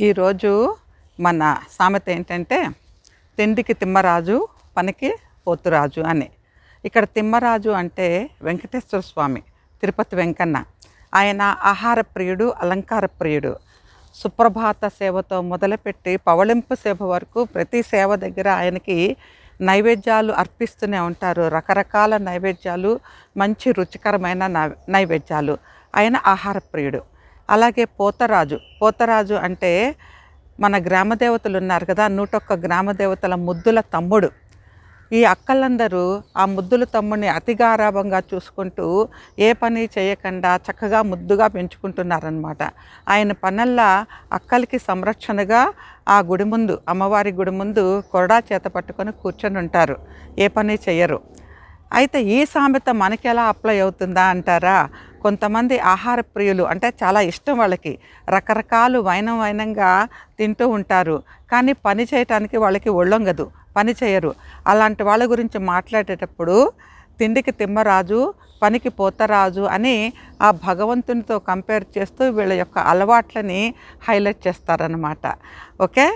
ఈరోజు మన సామెత ఏంటంటే తిండికి తిమ్మరాజు పనికి పోతురాజు అని. ఇక్కడ తిమ్మరాజు అంటే వెంకటేశ్వర స్వామి తిరుపతి వెంకన్న. ఆయన ఆహార ప్రియుడు అలంకార ప్రియుడు. సుప్రభాత సేవతో మొదలుపెట్టి పవళింపు సేవ వరకు ప్రతి సేవ దగ్గర ఆయనకి నైవేద్యాలు అర్పిస్తూనే ఉంటారు. రకరకాల నైవేద్యాలు మంచి రుచికరమైన నైవేద్యాలు. ఆయన ఆహార ప్రియుడు. అలాగే పోతరాజు. పోతరాజు అంటే మన గ్రామదేవతలు ఉన్నారు కదా నూటొక్క గ్రామ దేవతల ముద్దుల తమ్ముడు. ఈ అక్కలందరూ ఆ ముద్దుల తమ్ముడిని అతి గారాభంగా చూసుకుంటూ ఏ పని చేయకుండా చక్కగా ముద్దుగా పెంచుకుంటున్నారనమాట ఆయన పనల్లా అక్కలకి సంరక్షణగా ఆ గుడి ముందు అమ్మవారి గుడి ముందు కొరడా చేత పట్టుకొని కూర్చొని ఉంటారు. ఏ పని చేయరు అయితే ఈ సామెత మనకి ఎలా అప్లై అవుతుందా అంటారా? కొంతమంది ఆహార ప్రియులు అంటే చాలా ఇష్టం వాళ్ళకి. రకరకాలు వైనం వైనంగా తింటూ ఉంటారు. కానీ పని చేయటానికి వాళ్ళకి ఒళ్ళొంగదు. పని చేయరు. అలాంటి వాళ్ళ గురించి మాట్లాడేటప్పుడు తిండికి తిమ్మరాజు పనికి పోతరాజు అని ఆ భగవంతునితో కంపేర్ చేస్తూ వీళ్ళ యొక్క అలవాట్లని హైలైట్ చేస్తారనమాట ఓకే?